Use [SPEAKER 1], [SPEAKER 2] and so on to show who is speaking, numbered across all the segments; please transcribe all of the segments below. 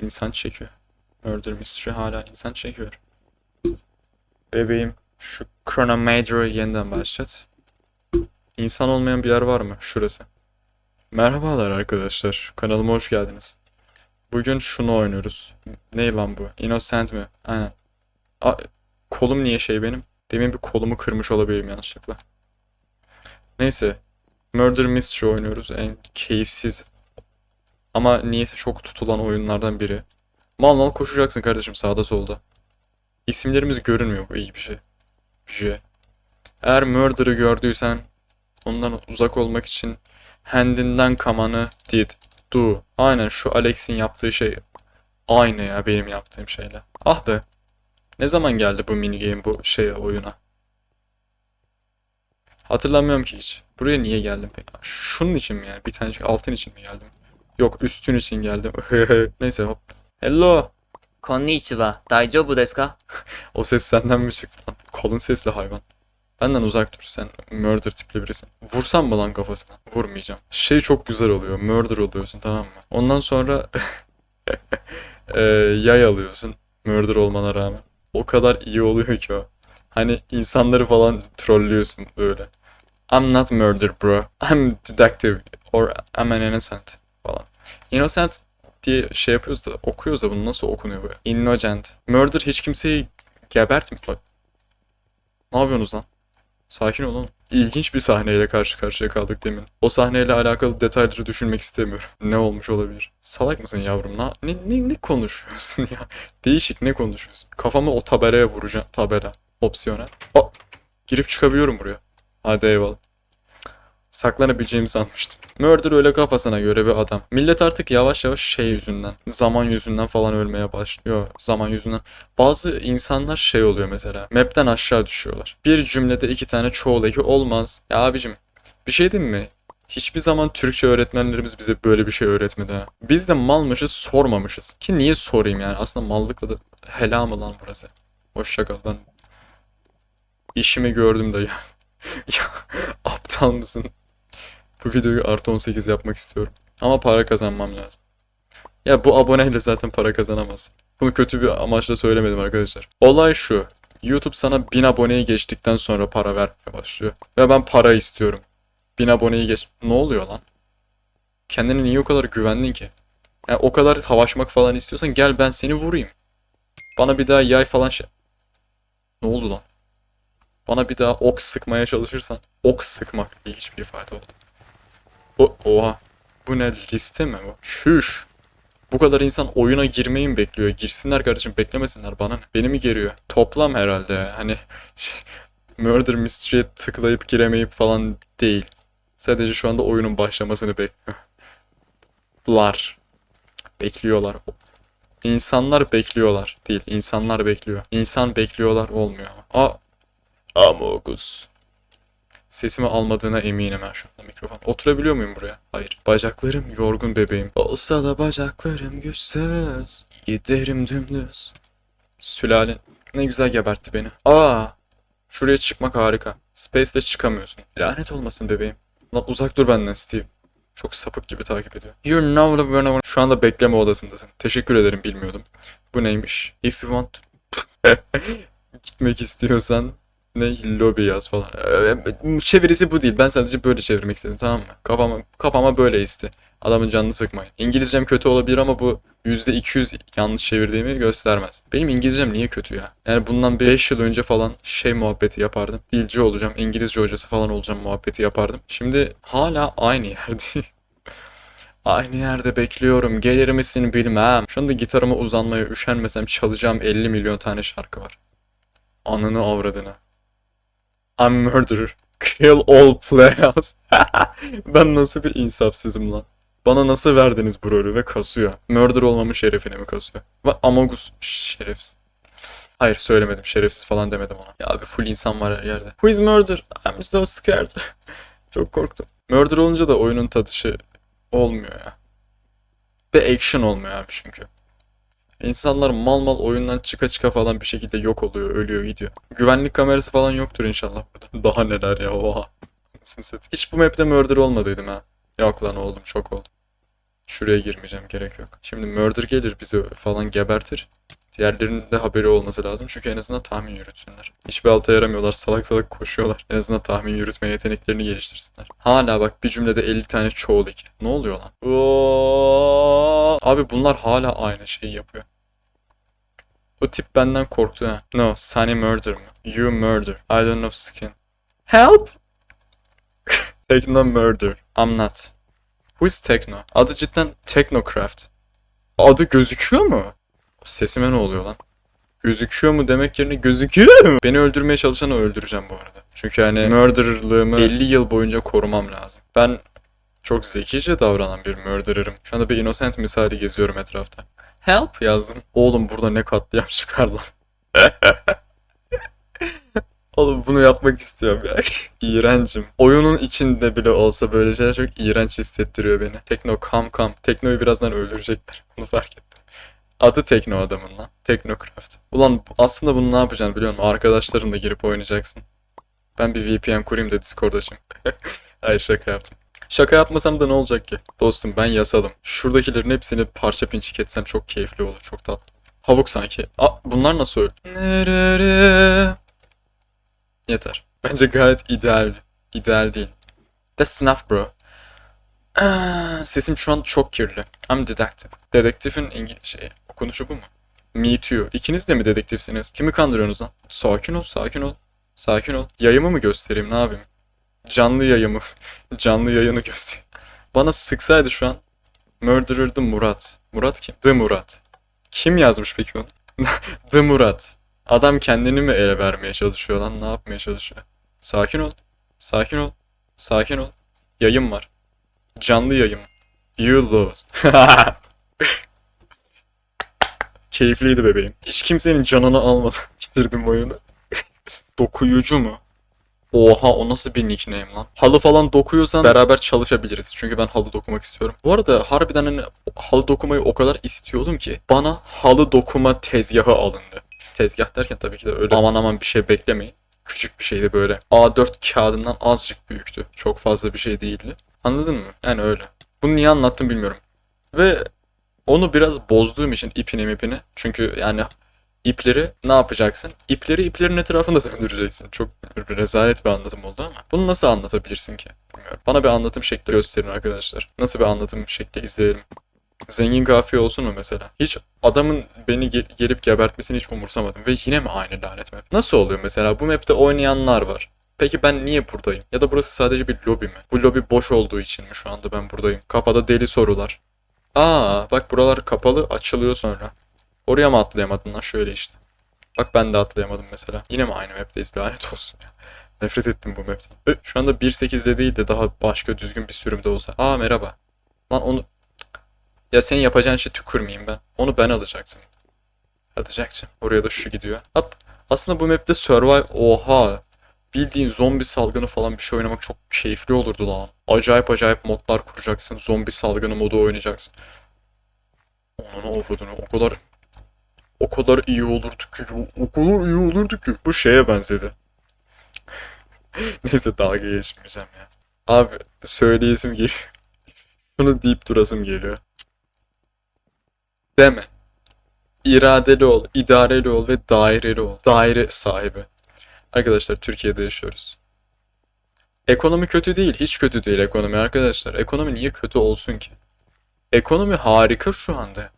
[SPEAKER 1] İnsan çekiyor. Murder Mystery hala insan çekiyor. Bebeğim şu Chronometer'ı yeniden başlat. İnsan olmayan bir yer var mı? Şurası. Merhabalar arkadaşlar. Kanalıma hoş geldiniz. Bugün şunu oynuyoruz. Ne lan bu? Innocent mi? Aynen. A kolum niye şey benim? Demin bir kolumu kırmış olabilirim yanlışlıkla. Neyse. Murder Mystery oynuyoruz. En keyifsiz ama niyeti çok tutulan oyunlardan biri. Mal mal koşacaksın kardeşim sağda solda. İsimlerimiz görünmüyor bu iyi bir şey. J. Eğer Murder'ı gördüysen ondan uzak olmak için handinden kamanı did. Do. Aynen şu Alex'in yaptığı şey aynı ya benim yaptığım şeyle. Ah be. Ne zaman geldi bu minigame bu şeye oyuna? Hatırlamıyorum ki hiç. Buraya niye geldim peki? Şunun için mi yani? Bir tane altın için mi geldim? Yok üstün için geldim. Neyse hop. Hello.
[SPEAKER 2] Konnichiwa. Daijobu desu ka?
[SPEAKER 1] o ses senden mi çıktı lan? Kalın sesli hayvan. Benden uzak dur sen murder tipli birisin. Vursam mı lan kafasına? Vurmayacağım. Şey çok güzel oluyor. Murder oluyorsun tamam mı? Ondan sonra e, yay alıyorsun. Murder olmana rağmen. O kadar iyi oluyor ki o. Hani insanları falan trollüyorsun böyle. I'm not murder bro. I'm detective or I'm an innocent falan. Innocent diye şey yapıyoruz da okuyoruz da bunu nasıl okunuyor böyle? Innocent. Murder hiç kimseyi gebertmiyor. Bak. Ne yapıyorsunuz lan? Sakin olun. İlginç bir sahneyle karşı karşıya kaldık demin. O sahneyle alakalı detayları düşünmek istemiyorum. Ne olmuş olabilir? Salak mısın yavrum? Na- Ne, ne, ne konuşuyorsun ya? Değişik ne konuşuyorsun? Kafamı o tabelaya vuracağım. Tabela. Opsiyonel. O girip çıkabiliyorum buraya. Hadi eyvallah. Saklanabileceğimi sanmıştım. Murder öyle kafasına göre bir adam. Millet artık yavaş yavaş şey yüzünden, zaman yüzünden falan ölmeye başlıyor. Zaman yüzünden. Bazı insanlar şey oluyor mesela. Map'ten aşağı düşüyorlar. Bir cümlede iki tane çoğul eki olmaz. Ya abicim bir şey diyeyim mi? Hiçbir zaman Türkçe öğretmenlerimiz bize böyle bir şey öğretmedi ha. Biz de malmışız sormamışız. Ki niye sorayım yani? Aslında mallıkla da helal mı lan burası? Hoşça kal ben işimi gördüm de ya. ya aptal mısın? Bu videoyu artı 18 yapmak istiyorum. Ama para kazanmam lazım. Ya bu aboneyle zaten para kazanamazsın. Bunu kötü bir amaçla söylemedim arkadaşlar. Olay şu. YouTube sana 1000 aboneyi geçtikten sonra para vermeye başlıyor. Ve ben para istiyorum. 1000 aboneyi geç... Ne oluyor lan? Kendine niye o kadar güvendin ki? Yani o kadar savaşmak falan istiyorsan gel ben seni vurayım. Bana bir daha yay falan şey... Ne oldu lan? Bana bir daha ok sıkmaya çalışırsan ok sıkmak ilginç bir ifade oldu. O, oha. Bu ne liste mi bu? Şuş. Bu kadar insan oyuna girmeyi mi bekliyor? Girsinler kardeşim beklemesinler bana ne? Beni mi geriyor? Toplam herhalde. Hani şey, Murder Mystery'e tıklayıp giremeyip falan değil. Sadece şu anda oyunun başlamasını bekliyor. Lar. Bekliyorlar. İnsanlar bekliyorlar. Değil. insanlar bekliyor. İnsan bekliyorlar olmuyor. A Amogus. Sesimi almadığına eminim ben şu anda mikrofon. Oturabiliyor muyum buraya? Hayır. Bacaklarım yorgun bebeğim. Olsa da bacaklarım güçsüz. Giderim dümdüz. Sülalen. Ne güzel gebertti beni. Aa. Şuraya çıkmak harika. Space'de çıkamıyorsun. Lanet olmasın bebeğim. Lan uzak dur benden Steve. Çok sapık gibi takip ediyor. You're now the winner. Şu anda bekleme odasındasın. Teşekkür ederim bilmiyordum. Bu neymiş? If you want gitmek istiyorsan ne lobi yaz falan. Çevirisi bu değil. Ben sadece böyle çevirmek istedim tamam mı? Kafama, kafama böyle isti. Adamın canını sıkmayın. İngilizcem kötü olabilir ama bu %200 yanlış çevirdiğimi göstermez. Benim İngilizcem niye kötü ya? Yani bundan 5 yıl önce falan şey muhabbeti yapardım. Dilci olacağım, İngilizce hocası falan olacağım muhabbeti yapardım. Şimdi hala aynı yerdeyim. Aynı yerde bekliyorum. Gelir misin bilmem. Şu anda gitarıma uzanmaya üşenmesem çalacağım 50 milyon tane şarkı var. Anını avradını. I'm murderer. Kill all players. ben nasıl bir insafsızım lan. Bana nasıl verdiniz bu rolü ve kasıyor. Murder olmamın şerefine mi kasıyor? Ve Amogus şerefsiz. Hayır söylemedim. Şerefsiz falan demedim ona. Ya abi full insan var her yerde. Who is murder? I'm so scared. Çok korktum. Murder olunca da oyunun tadışı olmuyor ya. Ve action olmuyor abi çünkü. İnsanlar mal mal oyundan çıka çıka falan bir şekilde yok oluyor, ölüyor, gidiyor. Güvenlik kamerası falan yoktur inşallah burada. Daha neler ya oha. Hiç bu map'te murder olmadıydım ha. Yok lan oldum, çok oldum. Şuraya girmeyeceğim gerek yok. Şimdi murder gelir bizi falan gebertir. Diğerlerinin de haberi olması lazım çünkü en azından tahmin yürütsünler. Hiçbir alta yaramıyorlar salak salak koşuyorlar. En azından tahmin yürütme yeteneklerini geliştirsinler. Hala bak bir cümlede 50 tane çoğul iki. Ne oluyor lan? Oo! Abi bunlar hala aynı şeyi yapıyor. O tip benden korktu ha. No, Sunny murder mı? You murder. I don't know skin. Help! Techno murder. I'm not. Who is Techno? Adı cidden Technocraft. Adı gözüküyor mu? Sesime ne oluyor lan? Gözüküyor mu demek yerine gözüküyor mu? Beni öldürmeye çalışanı öldüreceğim bu arada. Çünkü hani murderer'lığımı 50 yıl boyunca korumam lazım. Ben çok zekice davranan bir murderer'ım. Şu anda bir innocent misali geziyorum etrafta. Help yazdım. Oğlum burada ne katliam çıkar lan. Oğlum bunu yapmak istiyorum ya. İğrencim. Oyunun içinde bile olsa böyle şeyler çok iğrenç hissettiriyor beni. Tekno kam kam. Teknoyu birazdan öldürecekler. Bunu fark ettim. Adı Tekno adamın lan. Technocraft. Ulan aslında bunu ne yapacaksın biliyor musun? Arkadaşlarınla girip oynayacaksın. Ben bir VPN kurayım da Discord açayım. Hayır şaka yaptım. Şaka yapmasam da ne olacak ki? Dostum ben yasalım. Şuradakilerin hepsini parça pinçik etsem çok keyifli olur. Çok tatlı. Havuk sanki. Aa bunlar nasıl öldü? Yeter. Bence gayet ideal. İdeal değil. That's enough bro. Ah, Sesim şu an çok kirli. I'm detective. Dedektifin İngiliz okunuşu bu mu? Me too. İkiniz de mi dedektifsiniz? Kimi kandırıyorsunuz lan? Sakin ol, sakin ol. Sakin ol. Yayımı mı göstereyim, ne yapayım? Canlı yayımı. Canlı yayını göster. Bana sıksaydı şu an. Murderer'dı Murat. Murat kim? The Murat. Kim yazmış peki onu? The Murat. Adam kendini mi ele vermeye çalışıyor lan? Ne yapmaya çalışıyor? Sakin ol. Sakin ol. Sakin ol. Yayın var. Canlı yayın. You lose. Keyifliydi bebeğim. Hiç kimsenin canını almadan bitirdim oyunu. Dokuyucu mu? Oha o nasıl bir nickname lan? Halı falan dokuyorsan beraber çalışabiliriz. Çünkü ben halı dokumak istiyorum. Bu arada harbiden hani halı dokumayı o kadar istiyordum ki bana halı dokuma tezgahı alındı. Tezgah derken tabii ki de öyle aman aman bir şey beklemeyin. Küçük bir şeydi böyle. A4 kağıdından azıcık büyüktü. Çok fazla bir şey değildi. Anladın mı? Yani öyle. Bunu niye anlattım bilmiyorum. Ve onu biraz bozduğum için ipini mipini. Çünkü yani ipleri ne yapacaksın? İpleri iplerin etrafında döndüreceksin. Çok rezalet bir anlatım oldu ama. Bunu nasıl anlatabilirsin ki? Bana bir anlatım şekli gösterin arkadaşlar. Nasıl bir anlatım şekli izleyelim. Zengin kafiye olsun mu mesela? Hiç adamın beni ge- gelip gebertmesini hiç umursamadım. Ve yine mi aynı lanet map? Nasıl oluyor mesela? Bu map'te oynayanlar var. Peki ben niye buradayım? Ya da burası sadece bir lobi mi? Bu lobi boş olduğu için mi şu anda ben buradayım? Kafada deli sorular. Aa bak buralar kapalı açılıyor sonra. Oraya mı atlayamadın lan şöyle işte. Bak ben de atlayamadım mesela. Yine mi aynı map'teyiz lanet olsun ya. Nefret ettim bu map'ten. Ö, Şu anda 1.8'de değil de daha başka düzgün bir sürümde olsa. Aa merhaba. Lan onu... Ya senin yapacağın şey tükürmeyeyim ben. Onu ben alacaktım. Alacaksın. Oraya da şu gidiyor. Hop. Aslında bu map'te survive... Oha. Bildiğin zombi salgını falan bir şey oynamak çok keyifli olurdu lan. Acayip acayip modlar kuracaksın. Zombi salgını modu oynayacaksın. Onun avradını o kadar o kadar iyi olurdu ki o kadar iyi olurdu ki. Bu şeye benzedi. Neyse dalga geçmeyeceğim ya. Abi söyleyesim geliyor. Bunu deyip durasım geliyor. Deme. İradeli ol, idareli ol ve daireli ol. Daire sahibi. Arkadaşlar Türkiye'de yaşıyoruz. Ekonomi kötü değil. Hiç kötü değil ekonomi arkadaşlar. Ekonomi niye kötü olsun ki? Ekonomi harika şu anda.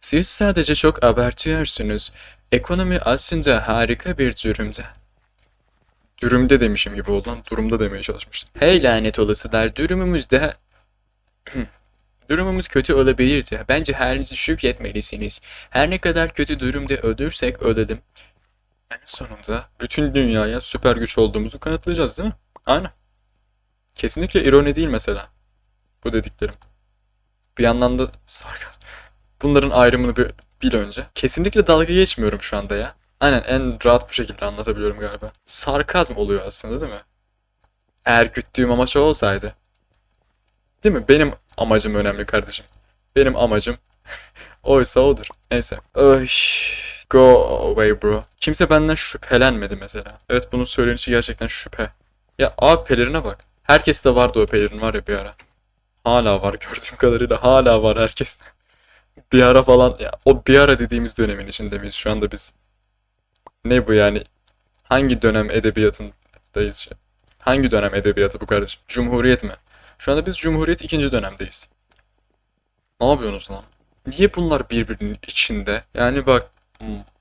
[SPEAKER 1] Siz sadece çok abartıyorsunuz. Ekonomi aslında harika bir durumda. Dürümde demişim gibi oldu lan. Durumda demeye çalışmıştım. Hey lanet olasılar. Daha... Durumumuz kötü olabilirdi. Bence halinizi şükretmelisiniz. Her ne kadar kötü durumda ölürsek ölelim. En sonunda bütün dünyaya süper güç olduğumuzu kanıtlayacağız değil mi? Aynen. Kesinlikle ironi değil mesela. Bu dediklerim. Bir yandan da sarkazm. Bunların ayrımını bir bil önce. Kesinlikle dalga geçmiyorum şu anda ya. Aynen en rahat bu şekilde anlatabiliyorum galiba. Sarkazm oluyor aslında değil mi? Eğer güttüğüm amaç olsaydı. Değil mi? Benim amacım önemli kardeşim. Benim amacım oysa odur. Neyse. Oy. Go away bro. Kimse benden şüphelenmedi mesela. Evet bunun söylenişi gerçekten şüphe. Ya abi pelerine bak. Herkes de vardı o pelerin var ya bir ara. Hala var gördüğüm kadarıyla hala var herkes. Bir ara falan ya, o bir ara dediğimiz dönemin içinde miyiz şu anda biz? Ne bu yani? Hangi dönem edebiyatındayız? Hangi dönem edebiyatı bu kardeşim? Cumhuriyet mi? Şu anda biz Cumhuriyet ikinci dönemdeyiz. Ne yapıyorsunuz lan? Niye bunlar birbirinin içinde? Yani bak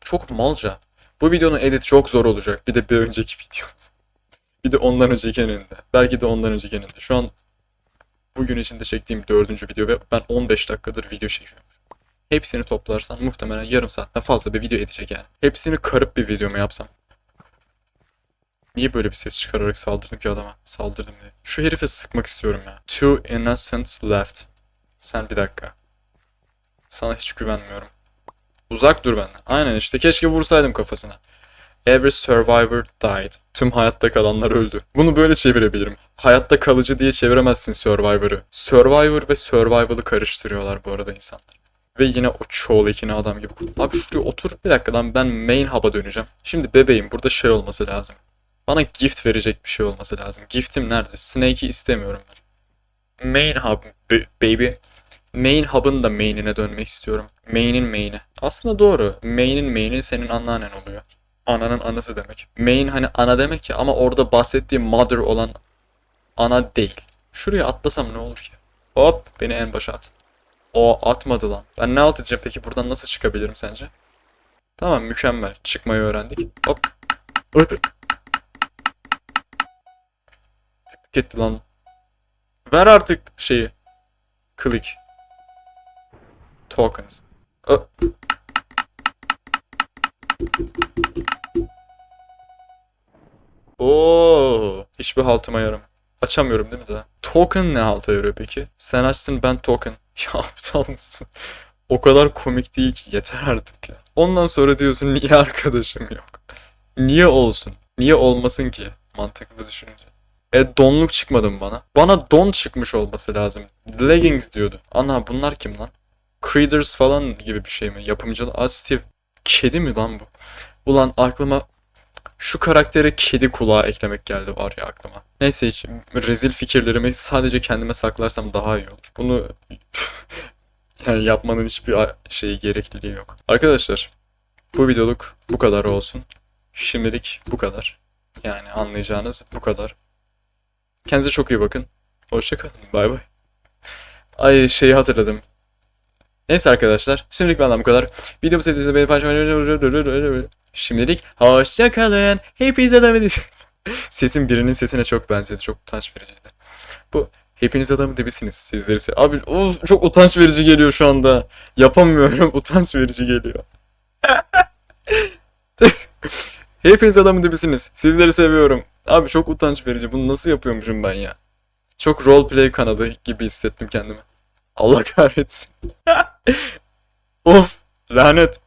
[SPEAKER 1] çok malca. Bu videonun edit çok zor olacak. Bir de bir önceki video. Bir de ondan önceki önünde. Belki de ondan önceki önünde. Şu an bugün içinde çektiğim dördüncü video ve ben 15 dakikadır video çekiyorum. Hepsini toplarsan muhtemelen yarım saatten fazla bir video edecek yani. Hepsini karıp bir video mu yapsam? Niye böyle bir ses çıkararak saldırdım ki adama? Saldırdım diye. Şu herife sıkmak istiyorum ya. Two innocents left. Sen bir dakika. Sana hiç güvenmiyorum. Uzak dur benden. Aynen işte keşke vursaydım kafasına. Every survivor died. Tüm hayatta kalanlar öldü. Bunu böyle çevirebilirim. Hayatta kalıcı diye çeviremezsin Survivor'ı. Survivor ve Survival'ı karıştırıyorlar bu arada insanlar. Ve yine o çoğul ekini adam gibi. Abi şuraya otur. Bir dakika lan ben main hub'a döneceğim. Şimdi bebeğim burada şey olması lazım. Bana gift verecek bir şey olması lazım. Giftim nerede? Snake'i istemiyorum ben. Main hub baby. Main hub'ın da main'ine dönmek istiyorum. Main'in main'i. Aslında doğru. Main'in main'i senin anneannen oluyor. Ananın anası demek. Main hani ana demek ya ama orada bahsettiğim mother olan ana değil. Şuraya atlasam ne olur ki? Hop beni en başa at. O atmadı lan. Ben ne alt edeceğim peki buradan nasıl çıkabilirim sence? Tamam mükemmel. Çıkmayı öğrendik. Hop. Tık tık etti lan. Ver artık şeyi. Click. Tokens. Ö- Oo, hiçbir haltıma yaramıyor. Açamıyorum değil mi daha? Token ne halta yarıyor peki? Sen açsın ben token. Ya aptal mısın? O kadar komik değil ki yeter artık ya. Ondan sonra diyorsun niye arkadaşım yok? Niye olsun? Niye olmasın ki? Mantıklı düşününce. E donluk çıkmadı mı bana? Bana don çıkmış olması lazım. Leggings diyordu. Ana bunlar kim lan? Creeders falan gibi bir şey mi? Yapımcı Aa Steve. Kedi mi lan bu? Ulan aklıma şu karaktere kedi kulağı eklemek geldi var ya aklıma. Neyse hiç rezil fikirlerimi sadece kendime saklarsam daha iyi olur. Bunu yani yapmanın hiçbir şeyi gerekliliği yok. Arkadaşlar bu videoluk bu kadar olsun. Şimdilik bu kadar. Yani anlayacağınız bu kadar. Kendinize çok iyi bakın. Hoşçakalın. Bay bay. Ay şeyi hatırladım. Neyse arkadaşlar. Şimdilik benden bu kadar. Videomu sevdiğinizde beni paylaşmayı... Şimdilik hoşçakalın. Hepinize de Sesim birinin sesine çok benzedi. Çok utanç vericiydi. Bu hepiniz adamın dibisiniz. Sizleri se- Abi of, çok utanç verici geliyor şu anda. Yapamıyorum. Utanç verici geliyor. hepiniz adamın dibisiniz. Sizleri seviyorum. Abi çok utanç verici. Bunu nasıl yapıyormuşum ben ya? Çok roleplay kanalı gibi hissettim kendimi. Allah kahretsin. of lanet.